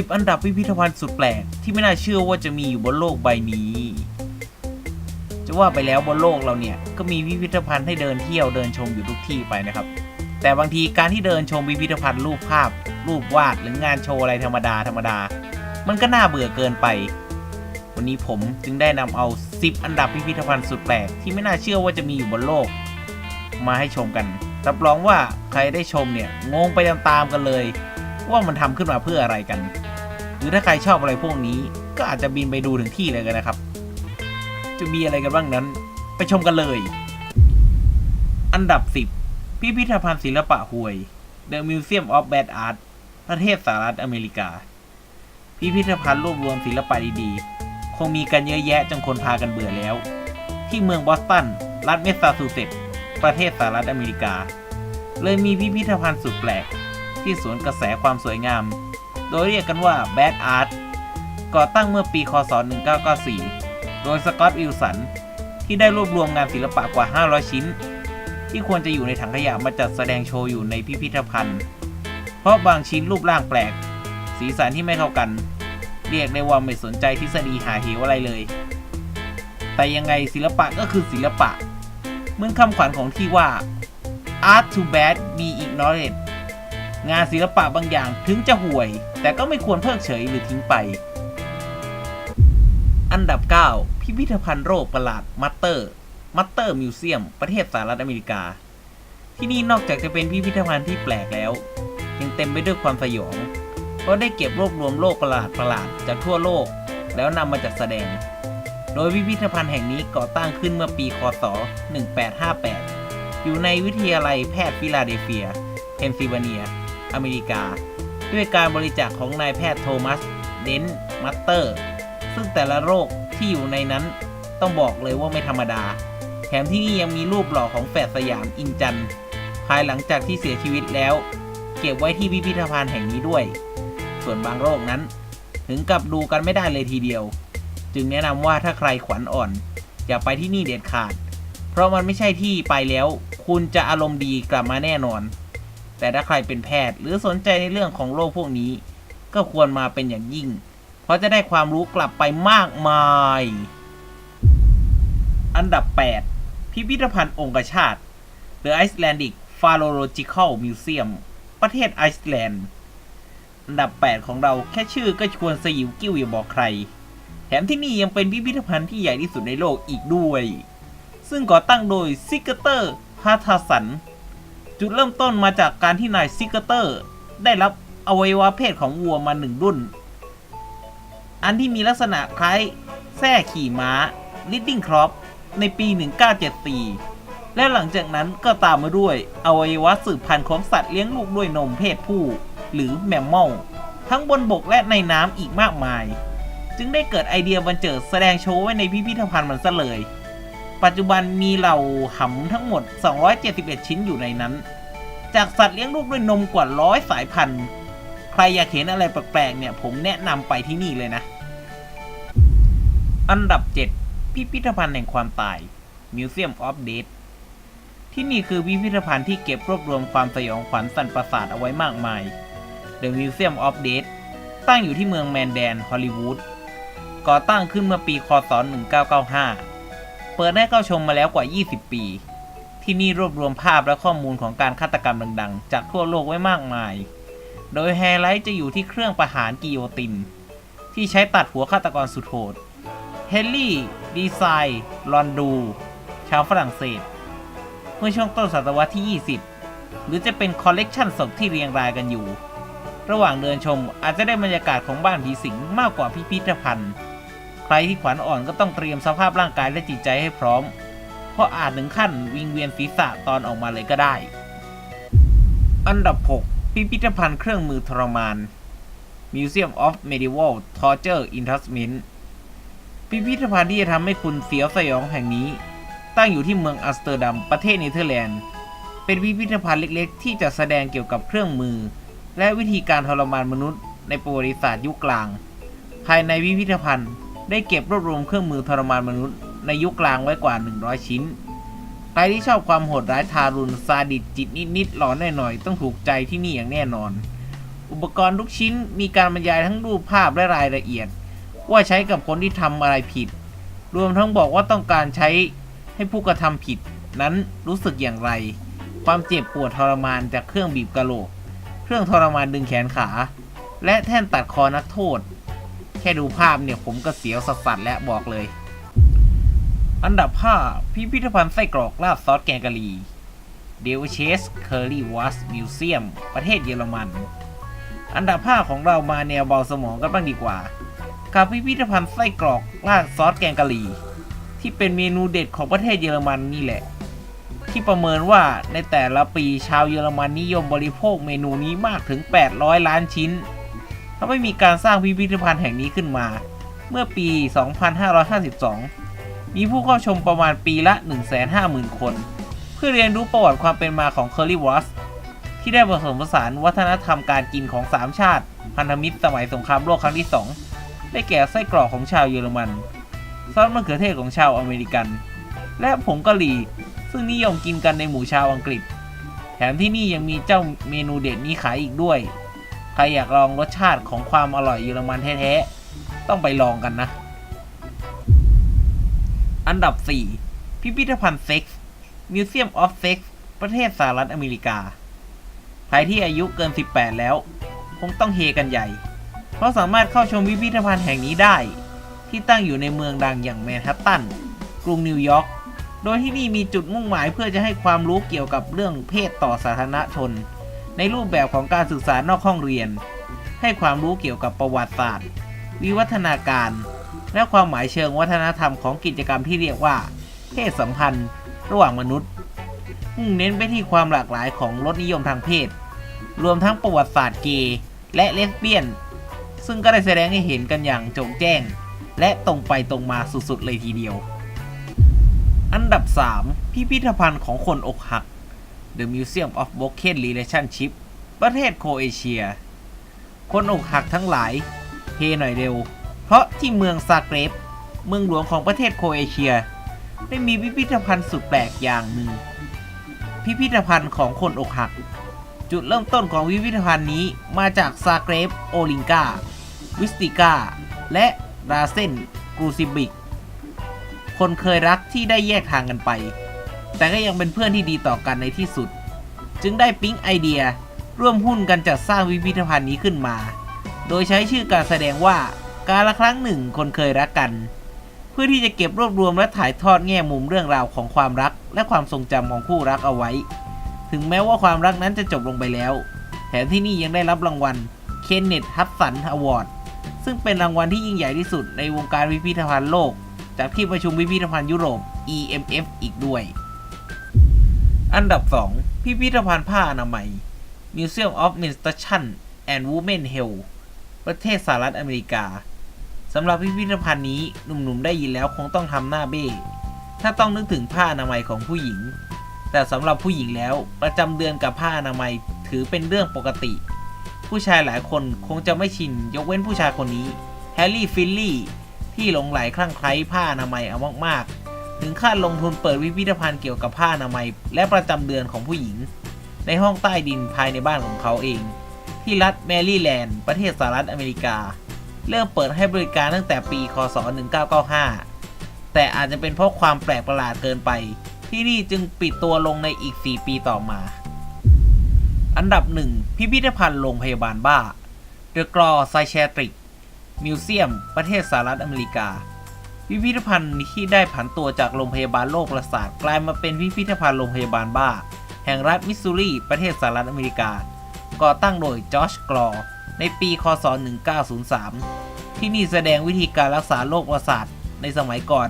10 อันดับพิพิธภัณฑ์สุดแปลก ที่ไม่น่าเชื่อว่าจะมีอยู่บนโลกใบนี้ จะว่าไปแล้วบนโลกเราเนี่ย ก็มีพิพิธภัณฑ์ให้เดินเที่ยวเดินชมอยู่ทุกที่ไปนะครับ แต่บางทีการที่เดินชมพิพิธภัณฑ์รูปภาพ รูปวาดหรืองานโชว์อะไรธรรมดาธรรมดา มันก็น่าเบื่อเกินไป วันนี้ผมจึงได้นำเอา 10 อันดับพิพิธภัณฑ์สุดแปลก ที่ไม่น่าเชื่อว่าจะมีอยู่บนโลก มาให้ชมกันรับรองว่าใครได้ชมเนี่ยงงไปตามๆกันเลยว่ามันทำขึ้นมาเพื่ออะไรกัน หรือถ้าใครชอบอะไรพวกนี้ ก็อาจจะบินไปดูถึงที่เลยกันนะครับ จะมีอะไรกันบ้างนั้น ไปชมกันเลย อันดับ 10 พิพิธภัณฑ์ศิลปะห่วย The Museum of Bad Art ประเทศสหรัฐอเมริกา พิพิธภัณฑ์รวบรวมศิลปะดีๆ คงมีกันเยอะแยะจนคนพากันเบื่อแล้ว ที่เมืองบอสตัน รัฐเมสซาชูเซตส์ประเทศสหรัฐอเมริกา เลยมีพิพิธภัณฑ์สุดแปลก ที่สวนกระแสความสวยงาม โดยเรียกกันว่า Bad Art ก่อตั้งเมื่อปีคศ 1994 โดยสกอตต์วิลสัน ที่ได้รวบรวมงานศิลปะกว่า 500 ชิ้น ที่ควรจะอยู่ในถังขยะมาจัดแสดงโชว์อยู่ในพิพิธภัณฑ์ เพราะบางชิ้นรูปร่างแปลก สีสันที่ไม่เข้ากัน เรียกได้ว่าไม่สนใจทฤษฎีหาเหวอะไรเลย แต่ยังไงศิลปะก็คือศิลปะ เหมือนคำขวัญของที่ว่า art to bad be ignored งานศิลปะบางอย่างถึงจะห่วย แต่ก็ไม่ควรเพิกเฉยหรือทิ้งไป อันดับ 9 พิพิธภัณฑ์โรคประหลาดมัตเตอร์มัตเตอร์มิวเซียมประเทศสหรัฐอเมริกา ที่นี่นอกจากจะเป็นพิพิธภัณฑ์ที่แปลกแล้ว ยังเต็มไปด้วยความสยอง เพราะได้เก็บรวบรวมโรคประหลาดประหลาดจากทั่วโลก แล้วนำมาจัดแสดง โดยพิพิธภัณฑ์แห่งนี้ก่อตั้งขึ้นเมื่อปีคศ 1858 อยู่ในวิทยาลัยแพทย์ฟิลาเดลเฟีย เพนซิลเวเนีย อเมริกา ด้วยการบริจาคของนายแพทย์โทมัส เดนมัตเตอร์ ซึ่งแต่ละโรคที่อยู่ในนั้นต้องบอกเลยว่าไม่ธรรมดา แถมที่นี่ยังมีรูปหล่อของแฝดสยามอินจันภายหลังจากที่เสียชีวิตแล้ว เก็บไว้ที่พิพิธภัณฑ์แห่งนี้ด้วย ส่วนบางโรคนั้น ถึงกับดูกันไม่ได้เลยทีเดียว จึงแนะนำว่าถ้าใครขวัญอ่อน อย่าไปที่นี่เด็ดขาด เพราะมันไม่ใช่ที่ไปแล้ว คุณจะอารมณ์ดีกลับมาแน่นอน แต่ถ้าใครเป็นแพทย์หรือสนใจในเรื่องของโรคพวกนี้ ก็ควรมาเป็นอย่างยิ่ง เพราะจะได้ความรู้กลับไปมากมาย อันดับ 8 พิพิธภัณฑ์องคชาติ The Icelandic Phallological Museum ประเทศไอซ์แลนด์อันดับ 8 ของเราแค่ชื่อก็ชวนสยิวกิ้วอย่าบอกใคร แถมที่นี่ยังเป็นพิพิธภัณฑ์ที่ใหญ่ที่สุดในโลกอีกด้วย ซึ่งก่อตั้งโดยซิกเกเตอร์ฮาทาสัน จุดเริ่มต้นมาจากการที่นายซิกเกเตอร์ ได้รับอวัยวะเพศของวัวมาหนึ่งรุ่น อันที่มีลักษณะคล้ายแส้ขี่ม้า Leading Crop ในปี 1974 และหลังจากนั้นก็ตามมาด้วย อวัยวะสืบพันธุ์ของสัตว์เลี้ยงลูกด้วยนมเพศผู้ หรือแมมมอลทั้งบนบกและในน้ำอีกมากมาย จึงได้เกิดไอเดียบันเจิดแสดงโชว์ไว้ในพิพิธภัณฑ์มันซะเลย ปัจจุบันมีเหล่าหำทั้งหมด 271 ชิ้นอยู่ในนั้น จากสัตว์เลี้ยงลูกด้วยนมกว่าร้อยสายพันธุ์ ใครอยากเห็นอะไรแปลกๆเนี่ย ผมแนะนำไปที่นี่เลยนะ อันดับ 7 พิพิธภัณฑ์แห่งความตาย Museum of Death ที่นี่คือพิพิธภัณฑ์ที่เก็บรวบรวมความสยองขวัญสันประสาทเอาไว้มากมาย The Museum of Death ตั้งอยู่ที่เมืองแมนแดน ฮอลลีวูด ก่อตั้งขึ้นเมื่อปี คศ 1995 เปิดให้เข้าชมมาแล้วกว่า 20 ปี ที่นี่รวบรวมภาพและข้อมูลของการฆาตกรรมดังๆ จากทั่วโลกไว้มากมาย โดยไฮไลท์จะอยู่ที่เครื่องประหารกิโยติน ที่ใช้ตัดหัวฆาตกรสุดโหด เฮนรี่ ดีไซน์ลอนดู ชาวฝรั่งเศส เมื่อช่วงต้นศตวรรษที่ 20 หรือจะเป็นคอลเลกชันศพที่เรียงรายกันอยู่ ระหว่างเดินชมอาจจะได้บรรยากาศของบ้านผีสิงมากกว่าพิพิธภัณฑ์ ครที่ขวัญอ่อนก็ต้องเตรียมสภาพร่างกายและจิตใจให้พร้อม เพราะอาจถึงขั้นวิงเวียนศีรษะตอนออกมาเลยก็ได้ อันดับ 6 พิพิธภัณฑ์เครื่องมือทรมาน Museum of Medieval Torture Instruments พิพิธภัณฑ์ที่จะทำให้คุณเสียวสยองแห่งนี้ ตั้งอยู่ที่เมืองอัมสเตอร์ดัมประเทศเนเธอร์แลนด์ เป็นพิพิธภัณฑ์เล็กๆ ที่จะแสดงเกี่ยวกับเครื่องมือ และวิธีการทรมานมนุษย์ในประวัติศาสตร์ยุคกลาง ภายในพิพิธภัณฑ์ ได้เก็บรวบรวมเครื่องมือทรมานมนุษย์ในยุคกลางไว้กว่า 100 ชิ้น ใครที่ชอบความโหดร้ายทารุณซาดิสจิตนิดๆหลอนหน่อยๆ ต้องถูกใจที่นี่อย่างแน่นอน อุปกรณ์ทุกชิ้นมีการบรรยายทั้งรูปภาพและรายละเอียด ว่าใช้กับคนที่ทำอะไรผิด รวมทั้งบอกว่าต้องการใช้ให้ผู้กระทำผิด นั้นรู้สึกอย่างไร ความเจ็บปวดทรมานจากเครื่องบีบกะโหลก เครื่องทรมานดึงแขนขา และแท่นตัดคอนักโทษ แค่ดูภาพเนี่ยผมก็เสียวสัสๆและบอกเลย อันดับ 5 พิพิธภัณฑ์ไส้กรอกราดซอสแกงกะหรี่เดลเชสเคอรี่วัสมิวเซียมประเทศเยอรมัน อันดับ 5 ของเรามาแนวเบาสมองกันบ้างดีกว่า กับพิพิธภัณฑ์ไส้กรอกราดซอสแกงกะหรี่ที่เป็นเมนูเด็ดของประเทศเยอรมันนี่แหละ ที่ประเมินว่าในแต่ละปีชาวเยอรมันนิยมบริโภคเมนูนี้มากถึง 800 ล้านชิ้น ทำให้มีการสร้างพิพิธภัณฑ์แห่งนี้ขึ้นมา เมื่อปี 2552 มีผู้เข้าชมประมาณปีละ 150,000 คน เพื่อเรียนรู้ประวัติความเป็นมาของเคอร์รี่วอสที่ได้ผสมผสานวัฒนธรรมการกินของ 3 ชาติ พันธมิตรสมัยสงครามโลกครั้งที่ 2 ได้แก่ไส้กรอกของชาวเยอรมัน ซอสมะเขือเทศของชาวอเมริกัน และผงกะหรี่ซึ่งนิยมกินกันในหมู่ชาวอังกฤษ แถมที่นี่ยังมีเจ้าเมนูเด็ดนี้ขายอีกด้วย ใครอยากลองรสชาติของความอร่อยเยอรมันแท้ๆ ต้องไปลองกันนะ อันดับ 4 พิพิธภัณฑ์เซ็กซ์ Museum of Sex ประเทศสหรัฐอเมริกา ใครที่อายุเกิน 18 แล้ว คงต้องเฮกันใหญ่ เพราะสามารถเข้าชมพิพิธภัณฑ์แห่งนี้ได้ ที่ตั้งอยู่ในเมืองดังอย่างแมนฮัตตัน กรุงนิวยอร์กโดยที่นี่มีจุดมุ่งหมายเพื่อจะให้ความรู้เกี่ยวกับเรื่องเพศต่อสาธารณชน ในรูปแบบของการศึกษานอกห้องเรียน ให้ความรู้เกี่ยวกับประวัติศาสตร์ วิวัฒนาการ และความหมายเชิงวัฒนธรรมของกิจกรรมที่เรียกว่า เพศสัมพันธ์ ระหว่างมนุษย์มุ่งเน้นไปที่ความหลากหลายของรสนิยมทางเพศ รวมทั้งประวัติศาสตร์เกย์และเลสเบี้ยน ซึ่งก็ได้แสดงให้เห็นกันอย่างโจงแจ้ง และตรงไปตรงมาสุดๆเลยทีเดียว อันดับ 3 พิพิธภัณฑ์ของคนอกหัก The Museum of Broken Relationship ประเทศโครเอเชีย คนอกหักทั้งหลายเฮหน่อยเร็ว เพราะที่เมืองซาเกร็บเมืองหลวงของประเทศโครเอเชีย ได้มีพิพิธภัณฑ์สุดแปลกอย่างหนึ่ง พิพิธภัณฑ์ของคนอกหัก จุดเริ่มต้นของพิพิธภัณฑ์นี้มาจากซาเกร็บโอลิงกาวิสติกาและราเซนกรูซิบิก คนเคยรักที่ได้แยกทางกันไป แต่ก็ยังเป็นเพื่อนที่ดีต่อกันในที่สุด จึงได้ปิ๊งไอเดียร่วมหุ้นกันจัดสร้างพิพิธภัณฑ์นี้ขึ้นมา โดยใช้ชื่อการแสดงว่าการละครั้งหนึ่งคนเคยรักกัน เพื่อที่จะเก็บรวบรวมและถ่ายทอดแง่มุมเรื่องราวของความรัก และความทรงจำของคู่รักเอาไว้ ถึงแม้ว่าความรักนั้นจะจบลงไปแล้ว แถมที่นี่ยังได้รับรางวัลเคนเนตฮัตสันอวอร์ดซึ่งเป็นรางวัลที่ยิ่งใหญ่ที่สุดในวงการพิพิธภัณฑ์โลก จากที่ประชุมพิพิธภัณฑ์ยุโรป EMF อีกด้วย อันดับ 2 พิพิธภัณฑ์ผ้าอนามัย Museum of Menstruation and Women Health ประเทศสหรัฐอเมริกาสำหรับพิพิธภัณฑ์นี้หนุ่มๆได้ยินแล้วคงต้องทำหน้าเบ้ถ้าต้องนึกถึงผ้าอนามัยของผู้หญิง แต่สำหรับผู้หญิงแล้วประจำเดือนกับผ้าอนามัยถือเป็นเรื่องปกติ ผู้ชายหลายคนคงจะไม่ชิน ยกเว้นผู้ชายคนนี้แฮร์รี่ฟิลลี่ที่หลงไหลคลั่งไคล้ผ้าอนามัยเอามากๆ ถึงขั้นลงทุนเปิดพิพิธภัณฑ์เกี่ยวกับผ้าอนามัย และประจำเดือนของผู้หญิง ในห้องใต้ดินภายในบ้านของเขาเอง ที่รัฐแมรี่แลนด์ ประเทศสหรัฐอเมริกา เริ่มเปิดให้บริการตั้งแต่ปี คศ 1995 แต่อาจจะเป็นเพราะความแปลกประหลาดเกินไป ที่นี่จึงปิดตัวลงในอีก 4 ปีต่อมา อันดับ 1 พิพิธภัณฑ์โรงพยาบาลบ้า The Glaw Psychiatric Museum ประเทศสหรัฐอเมริกา พิพิธภัณฑ์ที่ได้ผันตัวจากโรงพยาบาลโรคประสาทกลายมาเป็นพิพิธภัณฑ์โรงพยาบาลบ้า แห่งรัฐมิสซูรีประเทศสหรัฐอเมริกา ก่อตั้งโดยจอชกรอในปีคศ 1903 ที่นี่แสดงวิธีการรักษาโรคประสาทในสมัยก่อน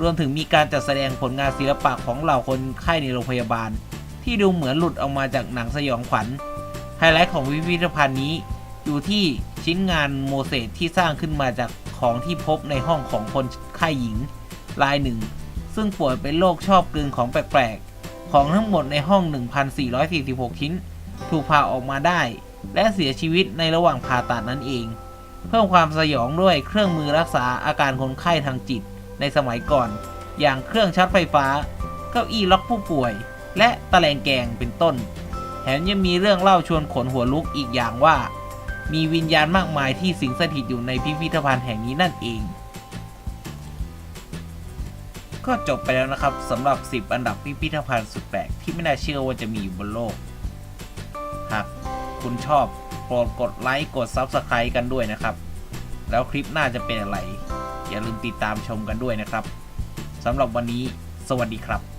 รวมถึงมีการจัดแสดงผลงานศิลปะของเหล่าคนไข้ในโรงพยาบาล ที่ดูเหมือนหลุดออกมาจากหนังสยองขวัญ ไฮไลท์ของพิพิธภัณฑ์นี้ อยู่ที่ชิ้นงานโมเสสที่สร้างขึ้นมาจากของที่พบในห้องของคน ไข้หญิงรายหนึ่ง ซึ่งป่วยเป็นโรคชอบกลืนของแปลกๆ ของทั้งหมดในห้อง 1,446 ชิ้น ถูกพาออกมาได้ และเสียชีวิตในระหว่างผ่าตัดนั่นเอง เพิ่มความสยองด้วยเครื่องมือรักษาอาการคนไข้ทางจิตในสมัยก่อน อย่างเครื่องชาร์จไฟฟ้า เก้าอี้ล็อกผู้ป่วย และตะแลงแกงเป็นต้น แถมยังมีเรื่องเล่าชวนขนหัวลุกอีกอย่างว่ามีวิญญาณมากมายที่สิงสถิตอยู่ในพิพิธภัณฑ์แห่งนี้นั่นเอง ก็จบไปแล้วนะครับสำหรับ 10 อันดับพิพิธภัณฑ์สุดแปลกที่ไม่น่าเชื่อว่าจะมีอยู่บนโลก หากคุณชอบโปรดกดไลค์กด Subscribe กันด้วยนะครับ แล้วคลิปหน้าจะเป็นอะไร อย่าลืมติดตามชมกันด้วยนะครับสำหรับวันนี้ สวัสดีครับ